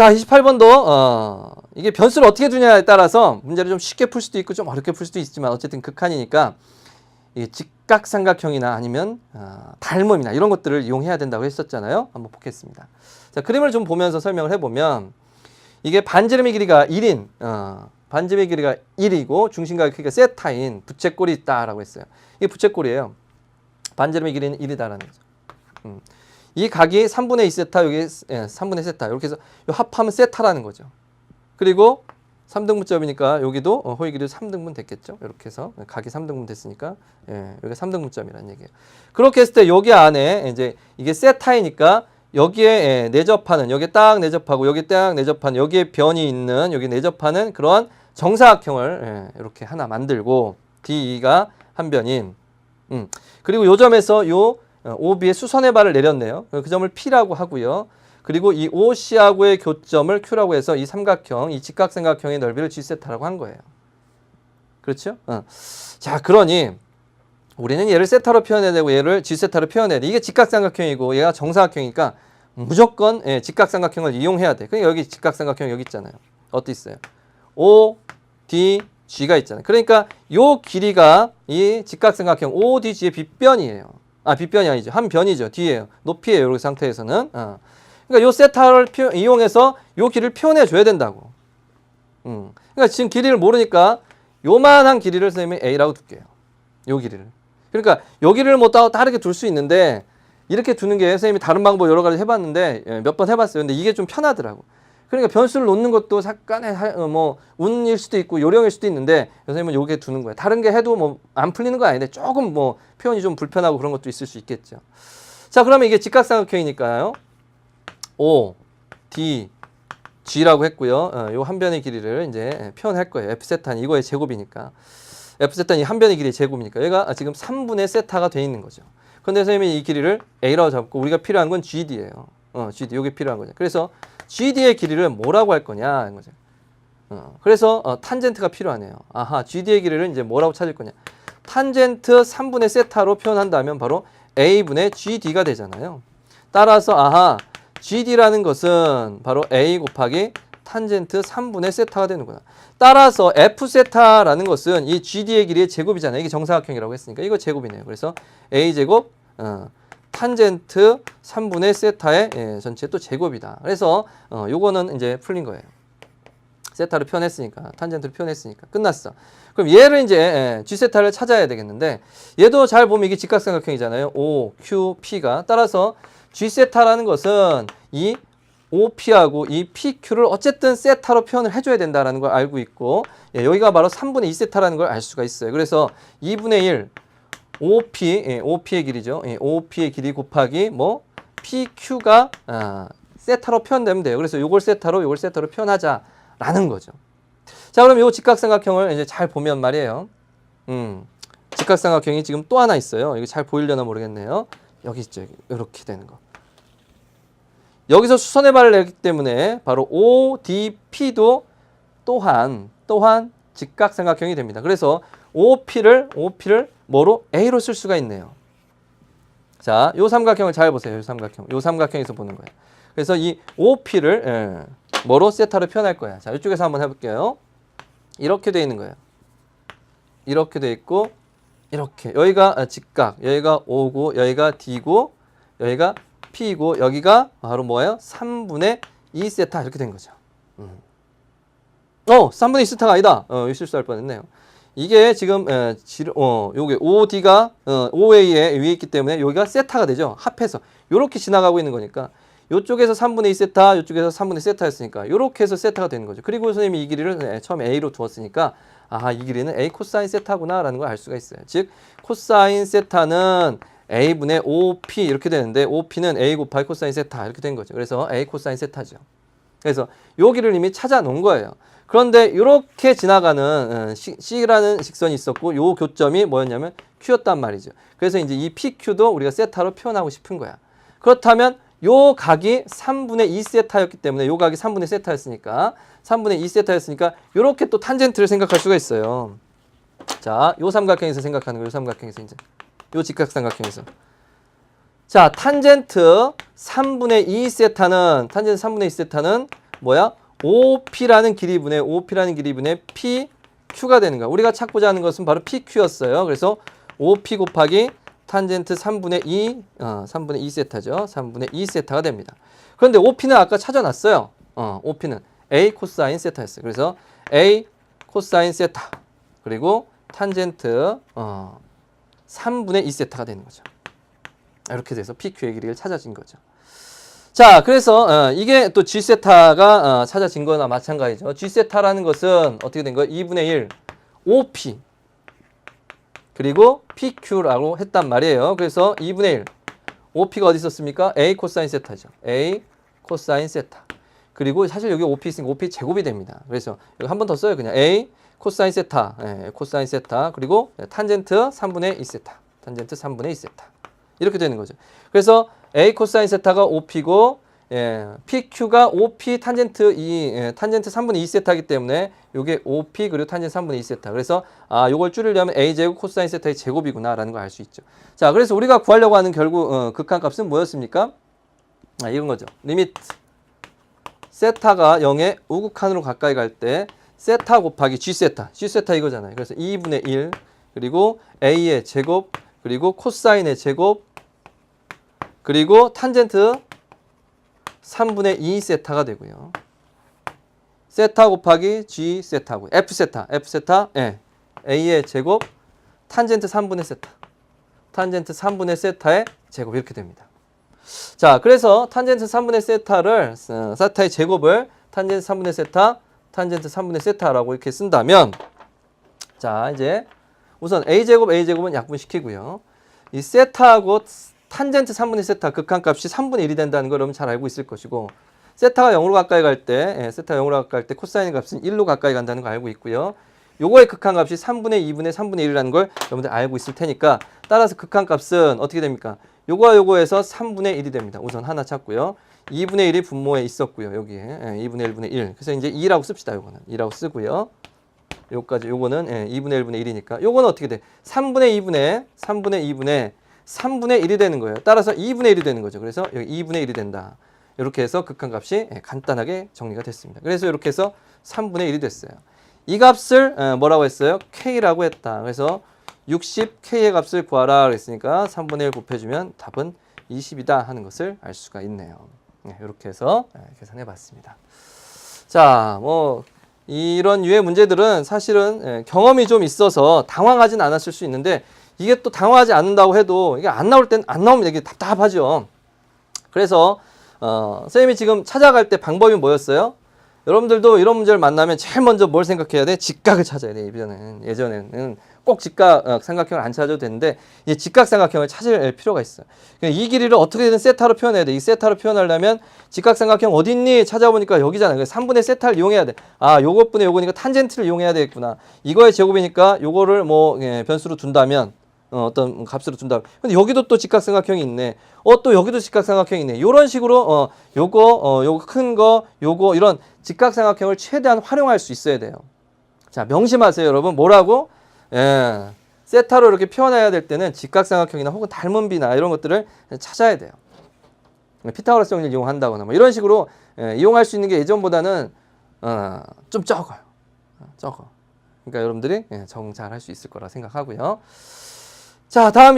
자, 28번도 어, 이게 변수를 어떻게 두냐에 따라서 문제를 좀 쉽게 풀 수도 있고 좀 어렵게 풀 수도 있지만 어쨌든 극한이니까 이 직각삼각형이나 아니면 어, 닮음이나 이런 것들을 이용해야 된다고 했었잖아요. 한번 보겠습니다. 자, 그림을 좀 보면서 설명을 해보면 이게 반지름의 길이가 1인 어, 반지름의 길이가 1이고 중심각의 크기가 세타인 부채꼴이 있다라고 했어요. 이게 부채꼴이에요. 반지름의 길이는 1이다라는 거죠. 음. 이 각이 3분의 2세타 여기 예, 3분의 세타 이렇게 해서 요 합하면 세타라는 거죠. 그리고 3등분점이니까 여기도 어, 길이 3등분 됐겠죠. 이렇게 해서 각이 3등분 됐으니까 예, 여기가 3등분점이라는 얘기예요. 그렇게 했을 때 여기 안에 이제 이게 세타이니까 여기에 예, 내접하는 여기에 딱 내접하고 여기 딱 내접하는 여기에 변이 있는 여기 내접하는 그런 정사각형을 예, 이렇게 하나 만들고 DE가 한 변인 음. 그리고 요 점에서 요 어, OB의 수선의 발을 내렸네요. 그 점을 P라고 하고요. 그리고 이 OC하고의 교점을 Q라고 해서 이 삼각형, 이 직각삼각형의 넓이를 G세타라고 한 거예요. 그렇죠? 어. 자, 그러니 우리는 얘를 세타로 표현해야 되고 얘를 G세타로 표현해야 돼. 이게 직각삼각형이고 얘가 정사각형이니까 무조건 예, 직각삼각형을 이용해야 돼. 그러니까 여기 직각삼각형 여기 있잖아요. 어디 있어요? O, D, G가 있잖아요. 그러니까 요 길이가 이 직각삼각형 ODG의 빗변이에요. 아, 빗변이 아니죠. 한 변이죠. 뒤에요. 높이에요. 이렇게 상태에서는. 어. 그러니까 요 세타를 표, 이용해서 요 길이를 표현해 줘야 된다고. 음. 그러니까 지금 길이를 모르니까 요만한 길이를 선생님이 A라고 둘게요. 요 길이를. 그러니까 요 길이를 뭐 따- 다르게 둘 수 있는데 이렇게 두는 게 선생님이 다른 방법 여러 가지 해봤는데 예, 몇번 해봤어요. 근데 이게 좀 편하더라고. 그러니까 변수를 놓는 것도 약간의 하- 어, 뭐 운일 수도 있고 요령일 수도 있는데 선생님은 요게 두는 거예요. 다른 게 해도 뭐 안 풀리는 건 아닌데 조금 뭐 표현이 좀 불편하고 그런 것도 있을 수 있겠죠. 자, 그러면 이게 직각삼각형이니까요. O, D, G라고 했고요. 어, 요한 변의 길이를 이제 표현할 거예요. F 세타는 이거의 제곱이니까. F 세타는 이한 변의 길이의 제곱이니까. 얘가 지금 3분의 세타가 돼 있는 거죠. 근데 선생님이 이 길이를 A라고 잡고 우리가 필요한 건 GD예요. 어, GD. 요게 필요한 거죠. 그래서 GD의 길이를 뭐라고 할 거냐 이런 거죠. 어, 그래서 어, 탄젠트가 필요하네요. 아하, GD의 길이를 이제 뭐라고 찾을 거냐? 탄젠트 3분의 세타로 표현한다면 바로 A분의 GD가 되잖아요. 따라서 아하, GD라는 것은 바로 A 곱하기 탄젠트 3분의 세타가 되는구나. 따라서 F 세타라는 것은 이 GD의 길이의 제곱이잖아요. 이게 정사각형이라고 했으니까 이거 제곱이네요. 그래서 A 제곱 어, 탄젠트 3분의 세타의 예, 전체 또 제곱이다. 그래서 어, 요거는 이제 풀린 거예요. 세타를 표현했으니까 탄젠트를 표현했으니까 끝났어. 그럼 얘를 이제 예, G 세타를 찾아야 되겠는데 얘도 잘 보면 이게 직각삼각형이잖아요. O, Q, P가 따라서 G 세타라는 것은 이 OP하고 이 PQ를 어쨌든 세타로 표현을 해줘야 된다라는 걸 알고 있고 예, 여기가 바로 3분의 2세타라는 걸 알 수가 있어요. 그래서 2분의 1 OP, 예, OP의 길이죠. 예, OP의 길이 곱하기 뭐 PQ가 아, 세타로 표현되면 돼요. 그래서 요걸 세타로 요걸 세타로 표현하자라는 거죠. 자, 그럼 요 직각삼각형을 이제 잘 보면 말이에요. 음, 직각삼각형이 지금 또 하나 있어요. 이게 잘 보이려나 모르겠네요. 여기 있죠. 이렇게 되는 거. 여기서 수선의 발을 내기 때문에 바로 ODP도 또한 또한 직각삼각형이 됩니다. 그래서 OP를 OP를 뭐로 A로 쓸 수가 있네요. 자, 요 삼각형을 잘 보세요. 요 삼각형. 요 삼각형에서 보는 거예요. 그래서 이 OP를 예, 뭐로 세타로 표현할 거야. 자, 이쪽에서 한번 해볼게요. 이렇게 돼 있는 거예요. 이렇게 돼 있고 이렇게 여기가 아, 직각, 여기가 O고 여기가 D고 여기가 P고 여기가 바로 뭐예요? 3분의 2 세타 이렇게 된 거죠. 음. 어, 3분의 2 세타가 아니다. 어, 실수할 뻔했네요. 이게 지금 에, 지르, 어, 요게 OD가 어, OA에 위에 있기 때문에 여기가 세타가 되죠. 합해서 요렇게 지나가고 있는 거니까 요쪽에서 3분의 2 세타, 요쪽에서 3분의 세타였으니까 요렇게 해서 세타가 되는 거죠. 그리고 선생님이 이 길이를 에, 처음에 A로 두었으니까 아하, 이 길이는 A 코사인 세타구나라는 걸 알 수가 있어요. 즉 코사인 세타는 A분의 OP 이렇게 되는데 OP는 A 곱하기 코사인 세타 이렇게 된 거죠. 그래서 A 코사인 세타죠. 그래서 여기를 이미 찾아 놓은 거예요. 그런데 이렇게 지나가는 어, 시- C라는 직선이 있었고 요 교점이 뭐였냐면 Q였단 말이죠. 그래서 이제 이 PQ도 우리가 세타로 표현하고 싶은 거야. 그렇다면 요 각이 3분의 2 세타였기 때문에 요 각이 3분의 세타였으니까 3분의 2 세타였으니까 요렇게 또 탄젠트를 생각할 수가 있어요. 자, 요 삼각형에서 생각하는 거요 삼각형에서 이제 요 직각삼각형에서 자, 탄젠트 3분의 2 세타는 탄젠트 3분의 2 세타는 뭐야? OP라는 길이분의 OP라는 길이분의 PQ가 되는 거야. 우리가 찾고자 하는 것은 바로 PQ였어요. 그래서 OP 곱하기 탄젠트 3분의 2, 어, 3분의 2 세타죠. 3분의 2 세타가 됩니다. 그런데 OP는 아까 찾아놨어요. 어, OP는 A 코사인 세타였어요. 그래서 A 코사인 세타 그리고 탄젠트 어, 3분의 2 세타가 되는 거죠. 이렇게 돼서 PQ의 길이를 찾아진 거죠. 자, 그래서 어, 이게 또 G 세타가 어, 찾아진 거나 마찬가지죠. G 세타라는 것은 어떻게 된 거예요? 2분의 1 OP 그리고 PQ라고 했단 말이에요. 그래서 2분의 1 OP가 어디 있었습니까? A 코사인 세타죠. A 코사인 세타. 그리고 사실 여기 OP 있으니까 OP 제곱이 됩니다. 그래서 여기 한 번 더 써요. 그냥 A 코사인 세타, 예, 코사인 세타, 그리고 탄젠트 3분의 2 세타, 탄젠트 3분의 2 세타. 이렇게 되는 거죠. 그래서 A 코사인 세타가 OP고 예, PQ가 OP 탄젠트 2 예, 탄젠트 3분의 2 세타이기 때문에 요게 OP 그리고 탄젠트 3분의 2 세타. 그래서 아 요걸 줄이려면 A 제곱 코사인 세타의 제곱이구나라는 걸 알 수 있죠. 자, 그래서 우리가 구하려고 하는 결국 어, 극한값은 뭐였습니까? 아, 이런 거죠. 리미트 세타가 0의 우극한으로 가까이 갈 때 세타 곱하기 G 세타, G 세타 이거잖아요. 그래서 2분의 1 그리고 A의 제곱 그리고 코사인의 제곱 그리고 탄젠트 3분의 2 세타가 되고요. 세타 곱하기 G 세타고 F 세타, F 세타, 예. A의 제곱 탄젠트 3분의 세타, 탄젠트 3분의 세타의 제곱 이렇게 됩니다. 자, 그래서 탄젠트 3분의 세타를 어, 세타의 제곱을 탄젠트 3분의 세타, 탄젠트 3분의 세타라고 이렇게 쓴다면 자, 이제 우선 a 제곱 a 제곱은 약분시키고요. 이 세타하고 탄젠트 3분의 세타 극한값이 3분의 1이 된다는 걸 여러분 잘 알고 있을 것이고 세타가 0으로 가까이 갈 때, 예, 세타가 0으로 가까이 갈 때 코사인 값은 1로 가까이 간다는 걸 알고 있고요. 요거의 극한값이 3분의 2분의 3분의 1이라는 걸 여러분들 알고 있을 테니까 따라서 극한값은 어떻게 됩니까? 요거와 요거에서 3분의 1이 됩니다. 우선 하나 찾고요. 2분의 1이 분모에 있었고요. 여기에 예, 2분의 1분의 1. 그래서 이제 2라고 씁시다. 요거는 2라고 쓰고요. 요까지 요거는 예, 2분의 1분의 1이니까 요거는 어떻게 돼? 3분의 2분의 3분의 2분의 3분의 1이 되는 거예요. 따라서 2분의 1이 되는 거죠. 그래서 여기 2분의 1이 된다. 이렇게 해서 극한값이 예, 간단하게 정리가 됐습니다. 그래서 이렇게 해서 3분의 1이 됐어요. 이 값을 어, 뭐라고 했어요? K라고 했다. 그래서 60K의 값을 구하라 그랬으니까 3분의 1 곱해주면 답은 20이다 하는 것을 알 수가 있네요. 네, 이렇게 해서 예, 계산해 봤습니다. 자, 뭐 이런 유의 문제들은 사실은 예, 경험이 좀 있어서 당황하진 않았을 수 있는데 이게 또 당황하지 않는다고 해도 이게 안 나올 땐 안 나오면 이게 답답하죠. 그래서 어, 선생님이 지금 찾아갈 때 방법이 뭐였어요? 여러분들도 이런 문제를 만나면 제일 먼저 뭘 생각해야 돼? 직각을 찾아야 돼. 예전에는 예전에는 꼭 직각 어, 삼각형을 안 찾아도 되는데 이 직각 삼각형을 찾을 필요가 있어요. 그러니까 이 길이를 어떻게든 세타로 표현해야 돼. 이 세타로 표현하려면 직각 삼각형 어디 있니? 찾아보니까 여기잖아요. 그래서 3분의 세타를 이용해야 돼. 아, 요것분의 요거니까 탄젠트를 이용해야 되겠구나. 이거의 제곱이니까 요거를 뭐 예, 변수로 둔다면 어, 어떤 값으로 둔다. 근데 여기도 또 직각삼각형이 있네. 어, 또 여기도 직각삼각형이 있네. 요런 식으로 어, 요거 어, 요거 큰 거, 요거 이런 직각삼각형을 최대한 활용할 수 있어야 돼요. 자, 명심하세요, 여러분. 뭐라고? 예. 세타로 이렇게 표현해야 될 때는 직각삼각형이나 혹은 닮은 비나 이런 것들을 찾아야 돼요. 피타고라스 정리를 이용한다거나 뭐 이런 식으로 예, 이용할 수 있는 게 예전보다는 어, 좀 적어요. 어, 적어. 그러니까 여러분들이 예, 적응 잘 할 수 있을 거라 생각하고요. 자, 다음